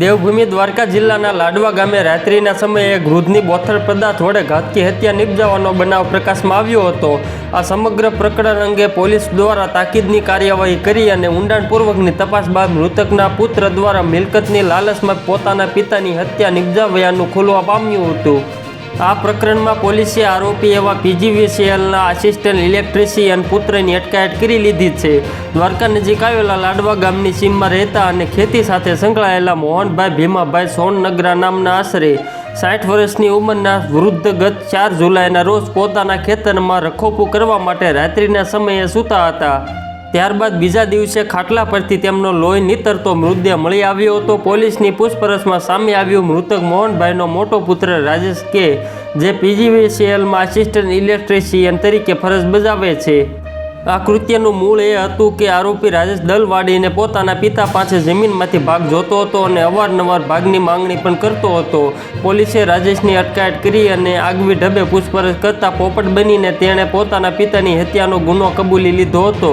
દેવભૂમિ દ્વારકા જિલ્લાના લાડવા ગામે રાત્રિના સમયે વૃદ્ધની બોથડ પદાર્થ વડે ઘાતકી હત્યા નિપજાવાનો બનાવ પ્રકાશમાં આવ્યો હતો. આ સમગ્ર પ્રકરણ અંગે પોલીસ દ્વારા તાકીદની કાર્યવાહી કરી અને ઊંડાણપૂર્વકની તપાસ બાદ મૃતકના પુત્ર દ્વારા મિલકતની લાલચમાં પોતાના પિતાની હત્યા નિપજાવ્યાનું ખુલવા પામ્યું હતું. આ પ્રકરણમાં પોલીસે આરોપી એવા પીજીવીસીએલના આસિસ્ટન્ટ ઇલેક્ટ્રિશિયન પુત્રની અટકાયત કરી લીધી છે. દ્વારકા નજીક આવેલા લાડવા ગામની સીમમાં રહેતા અને ખેતી સાથે સંકળાયેલા મોહનભાઈ ભીમાભાઈ સોનનગરા નામના આશરે સાઠ વર્ષની ઉંમરના વૃદ્ધ ગત ચાર જુલાઈના રોજ પોતાના ખેતરમાં રખોપું કરવા માટે રાત્રિના સમયે સૂતા હતા. ત્યારબાદ બીજા દિવસે ખાટલા પરથી તેમનો લોહી નીતરતો મૃતદેહ મળી આવ્યો હતો. પોલીસની પૂછપરછમાં સામે આવ્યું મૃતક મોહનભાઈનો મોટો પુત્ર રાજેશ કે, જે પીજીવીસીએલમાં આસિસ્ટન્ટ ઇલેક્ટ્રિશિયન તરીકે ફરજ બજાવે છે. આ કૃત્યનું મૂળ એ હતું કે આરોપી રાજેશ દલવાડીને પોતાના પિતા પાસે જમીનમાંથી ભાગ જોતો હતો અને અવારનવાર ભાગની માંગણી પણ કરતો હતો. પોલીસે રાજેશની અટકાયત કરી અને આગવી ઢબે પૂછપરછ કરતાં પોપટ બનીને તેણે પોતાના પિતાની હત્યાનો ગુનો કબૂલી લીધો હતો.